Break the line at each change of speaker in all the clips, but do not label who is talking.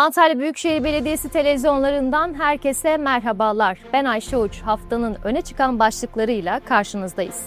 Antalya Büyükşehir Belediyesi televizyonlarından herkese merhabalar. Ben Ayşe Uç. Haftanın öne çıkan başlıklarıyla karşınızdayız.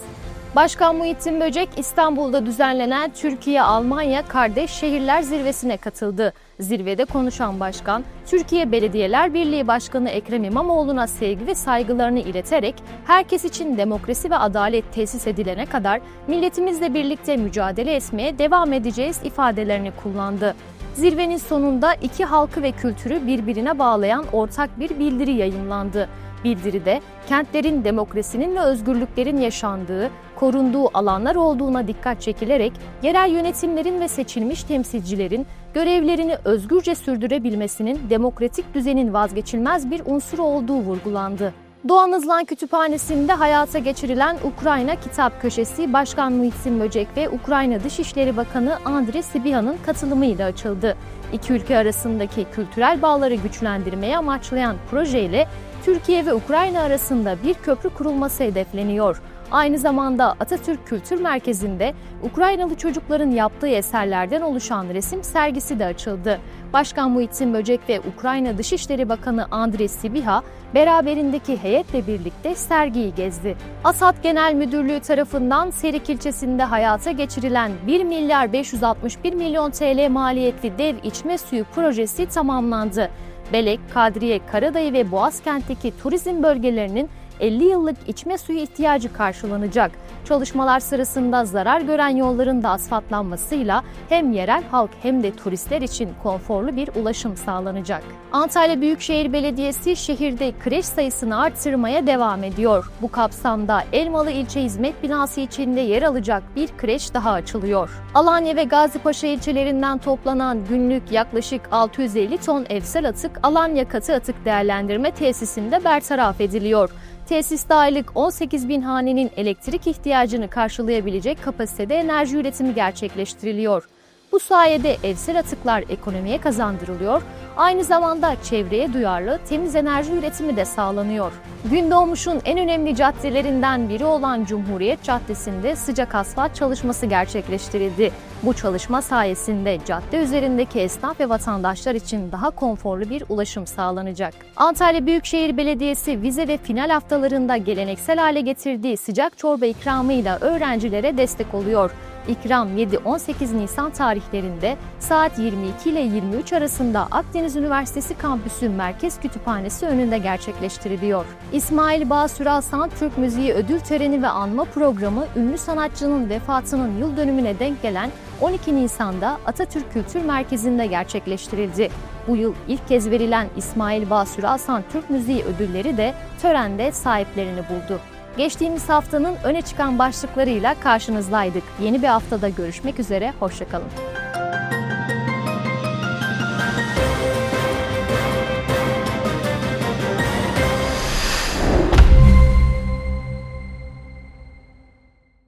Başkan Muhittin Böcek İstanbul'da düzenlenen Türkiye-Almanya Kardeş Şehirler Zirvesi'ne katıldı. Zirvede konuşan başkan, Türkiye Belediyeler Birliği Başkanı Ekrem İmamoğlu'na sevgi ve saygılarını ileterek herkes için demokrasi ve adalet tesis edilene kadar milletimizle birlikte mücadele etmeye devam edeceğiz ifadelerini kullandı. Zirvenin sonunda iki halkı ve kültürü birbirine bağlayan ortak bir bildiri yayınlandı. Bildiride kentlerin demokrasinin ve özgürlüklerin yaşandığı, korunduğu alanlar olduğuna dikkat çekilerek yerel yönetimlerin ve seçilmiş temsilcilerin görevlerini özgürce sürdürebilmesinin demokratik düzenin vazgeçilmez bir unsuru olduğu vurgulandı. Doğan Hızlan Kütüphanesi'nde hayata geçirilen Ukrayna Kitap Köşesi Başkan Muhittin Böcek ve Ukrayna Dışişleri Bakanı Andrei Sibiha'nın katılımıyla açıldı. İki ülke arasındaki kültürel bağları güçlendirmeyi amaçlayan projeyle Türkiye ve Ukrayna arasında bir köprü kurulması hedefleniyor. Aynı zamanda Atatürk Kültür Merkezi'nde Ukraynalı çocukların yaptığı eserlerden oluşan resim sergisi de açıldı. Başkan Muhittin Böcek ve Ukrayna Dışişleri Bakanı Andrei Sibiha beraberindeki heyetle birlikte sergiyi gezdi. ASAD Genel Müdürlüğü tarafından Serik ilçesinde hayata geçirilen 1 milyar 561 milyon TL maliyetli dev içme suyu projesi tamamlandı. Belek, Kadriye, Karadayı ve Boğazkent'teki turizm bölgelerinin 50 yıllık içme suyu ihtiyacı karşılanacak. Çalışmalar sırasında zarar gören yolların da asfaltlanmasıyla hem yerel halk hem de turistler için konforlu bir ulaşım sağlanacak. Antalya Büyükşehir Belediyesi şehirde kreş sayısını artırmaya devam ediyor. Bu kapsamda Elmalı İlçe Hizmet Binası içinde yer alacak bir kreş daha açılıyor. Alanya ve Gazipaşa ilçelerinden toplanan günlük yaklaşık 650 ton evsel atık Alanya Katı Atık Değerlendirme Tesisinde bertaraf ediliyor. Tesiste aylık 18 bin hanenin elektrik ihtiyacını karşılayabilecek kapasitede enerji üretimi gerçekleştiriliyor. Bu sayede evsel atıklar ekonomiye kazandırılıyor, aynı zamanda çevreye duyarlı temiz enerji üretimi de sağlanıyor. Gündoğmuş'un en önemli caddelerinden biri olan Cumhuriyet Caddesi'nde sıcak asfalt çalışması gerçekleştirildi. Bu çalışma sayesinde cadde üzerindeki esnaf ve vatandaşlar için daha konforlu bir ulaşım sağlanacak. Antalya Büyükşehir Belediyesi vize ve final haftalarında geleneksel hale getirdiği sıcak çorba ikramıyla öğrencilere destek oluyor. İkram 7-18 Nisan tarihlerinde saat 22 ile 23 arasında Akdeniz Üniversitesi Kampüsü Merkez Kütüphanesi önünde gerçekleştiriliyor. İsmail Basüra Sant Türk Müziği Ödül Töreni ve Anma Programı ünlü sanatçının vefatının yıl dönümüne denk gelen 12 Nisan'da Atatürk Kültür Merkezi'nde gerçekleştirildi. Bu yıl ilk kez verilen İsmail Basüra Hasan Türk Müziği ödülleri de törende sahiplerini buldu. Geçtiğimiz haftanın öne çıkan başlıklarıyla karşınızdaydık. Yeni bir haftada görüşmek üzere, hoşçakalın.